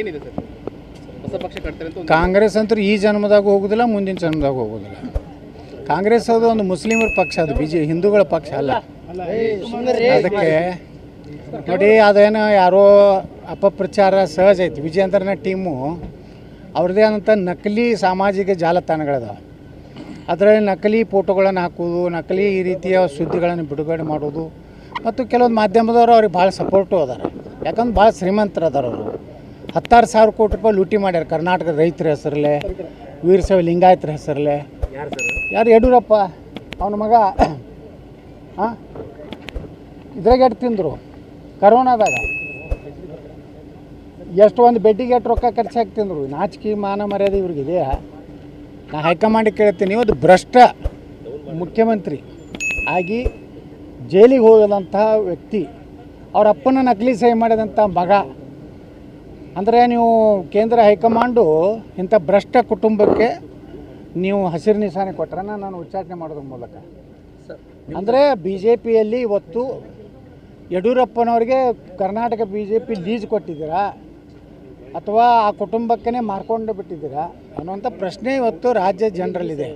ಅಂತ ಕಾಂಗ್ರೆಸ್ ಅಂತೂ ಈ ಜನ್ಮದಾಗ ಹೋಗೋದಿಲ್ಲ, ಮುಂದಿನ ಜನ್ಮದಾಗ ಹೋಗೋದಿಲ್ಲ. ಕಾಂಗ್ರೆಸ್ ಅದು ಒಂದು ಮುಸ್ಲಿಮರ ಪಕ್ಷ, ಅದು ಬಿಜೆ, ಹಿಂದೂಗಳ ಪಕ್ಷ ಅಲ್ಲ. ಅದಕ್ಕೆ ನೋಡಿ, ಅದೇನೋ ಯಾರೋ ಅಪಪ್ರಚಾರ ಸಹಜ ಐತಿ. ವಿಜಯೇಂದ್ರನ ಟೀಮು ಅವ್ರದ್ದೇ ಆದಂಥ ನಕಲಿ ಸಾಮಾಜಿಕ ಜಾಲತಾಣಗಳಿದಾವೆ. ಅದರಲ್ಲಿ ನಕಲಿ ಫೋಟೋಗಳನ್ನು ಹಾಕೋದು ನಕಲಿ ಈ ರೀತಿಯ ಸುದ್ದಿಗಳನ್ನು ಬಿಡುಗಡೆ ಮಾಡೋದು ಮತ್ತು ಕೆಲವೊಂದು ಮಾಧ್ಯಮದವರು ಅವ್ರಿಗೆ ಭಾಳ ಸಪೋರ್ಟು ಅದಾರ. ಯಾಕಂದ್ರೆ ಭಾಳ ಶ್ರೀಮಂತರು ಅವರು. ಹತ್ತಾರು ಸಾವಿರ ಕೋಟಿ ರೂಪಾಯಿ ಲೂಟಿ ಮಾಡ್ಯಾರ ಕರ್ನಾಟಕದ ರೈತರ ಹೆಸರಲ್ಲೇ ವೀರಶೈವ ಲಿಂಗಾಯತರ ಹೆಸರಲ್ಲೇ. ಯಾರು ಯಡಿಯೂರಪ್ಪ? ಅವನ ಮಗ. ಹಾಂ? ಇದ್ರಾಗ ಎಷ್ಟು ತಿಂದರು. ಕರೋನಾದಾಗ. ಎಷ್ಟು ಒಂದು ಬೆಡ್ಡಿಗೆ ಎಷ್ಟು ರೊಕ್ಕ ಖರ್ಚು ಹಾಕಿ ತಿಂದರು. ನಾಚಿಕೆ ಮಾನ ಮರ್ಯಾದೆ ಇವ್ರಿಗೆ ಇದೆಯಾ? ನಾ ಹೈಕಮಾಂಡಿಗೆ ಕೇಳ್ತೀನಿ ಒಂದು ಭ್ರಷ್ಟ ಮುಖ್ಯಮಂತ್ರಿ ಆಗಿ ಜೈಲಿಗೆ ಹೋಗದಂತಹ ವ್ಯಕ್ತಿ ಅವರ ಅಪ್ಪನ ನಕಲಿ ಸಹಿ ಮಾಡಿದಂಥ ಮಗ ಅಂದರೆ ನೀವು ಕೇಂದ್ರ ಹೈಕಮಾಂಡು ಇಂಥ ಭ್ರಷ್ಟ ಕುಟುಂಬಕ್ಕೆ ನೀವು ಹಸಿರು ನಿಶಾನೆ ಕೊಟ್ರನ್ನ ನಾನು ಉಚ್ಚಾಟನೆ ಮಾಡೋದ್ರ ಮೂಲಕ. ಅಂದರೆ ಬಿ ಜೆ ಪಿಯಲ್ಲಿ ಇವತ್ತು ಯಡಿಯೂರಪ್ಪನವ್ರಿಗೆ Karnataka B J P lease ಕೊಟ್ಟಿದ್ದೀರಾ? ಅಥವಾ ಆ ಕುಟುಂಬಕ್ಕೇ ಮಾರ್ಕೊಂಡು ಬಿಟ್ಟಿದ್ದೀರಾ? ಅನ್ನುವಂಥ ಪ್ರಶ್ನೆ ಇವತ್ತು ರಾಜ್ಯ ಜನರಲ್ಲಿದೆ.